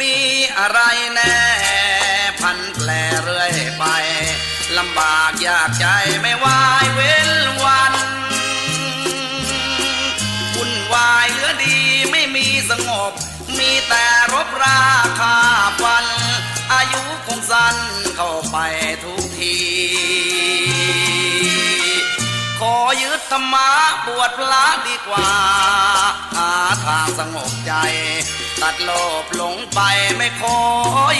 มีอะไรแน่ พันแปลเรื่อยไปลำบากยากใจไม่วายเว้นวันวุ่นวายเหลือดีไม่มีสงบ มีแต่รบราคาฟัน อายุคงสั้นเข้าไป ธรรมะบวชพระดีกว่า หาทางสงบใจ ตัดโลภหลงไปไม่ขอ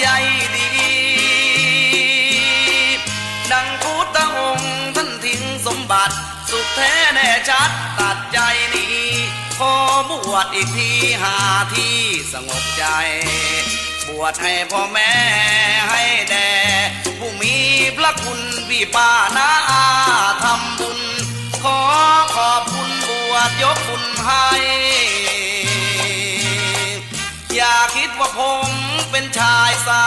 ใยดี ดังพุทธองค์ท่านทิ้งสมบัติ สุขแท้แน่ชัดตัดใจนี้ขอบวชอีกทีหาที่สงบใจ บวชให้พ่อแม่ให้แด่ผู้มีพระคุณพี่ป้า บวชยกบุญให้ อย่าคิดว่าผมเป็นชายสา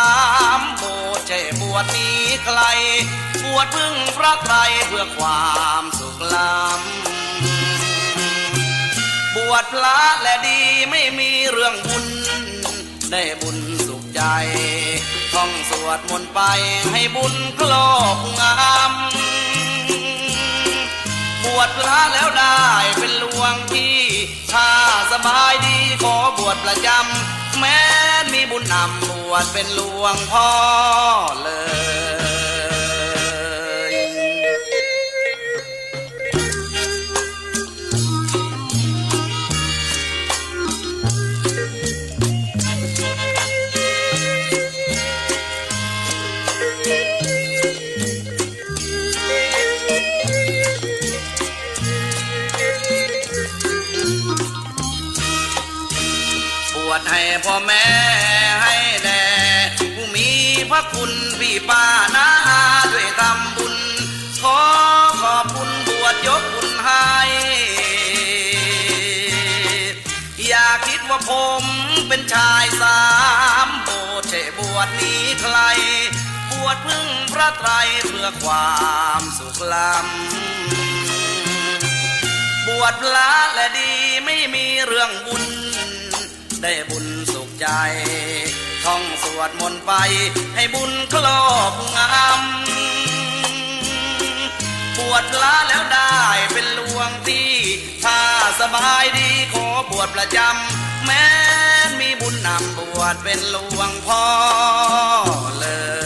มโบใช่บวชนี้ใคร บวชพึ่งพระไตรเพื่อความสุขล้ำบวชพระและดีไม่มีเรื่องบุญ ได้บุญสุขใจท่องสวดมนต์ไปให้บุญครอบงำบวชพระแล้วได้เป็น วงพี่ ถ้าสบายดีขอบวชประจำ แม้มีบุญนำบวชเป็นหลวงพ่อเลย วชให้พ่อแม่ให้แด่ผู้มีพระคุณพี่ป้านาอาด้วยทำบุญ ขอขอบคุณบวชยกบุญให้ อย่าคิดว่าผมเป็นชายสามโบสถ์ใช่บวชนี้ใคร บวชพึ่งพระไตรเพื่อความสุขล้ำบวชพระและดีไม่มีเรื่องบุญ ได้บุญสุขใจ ท่องสวดมนต์ไปให้บุญครอบงำบวชพระแล้วได้เป็นหลวงที่ ถ้าสบายดีขอบวชประจำ แม้มีบุญนำบวชเป็นหลวงพ่อเลย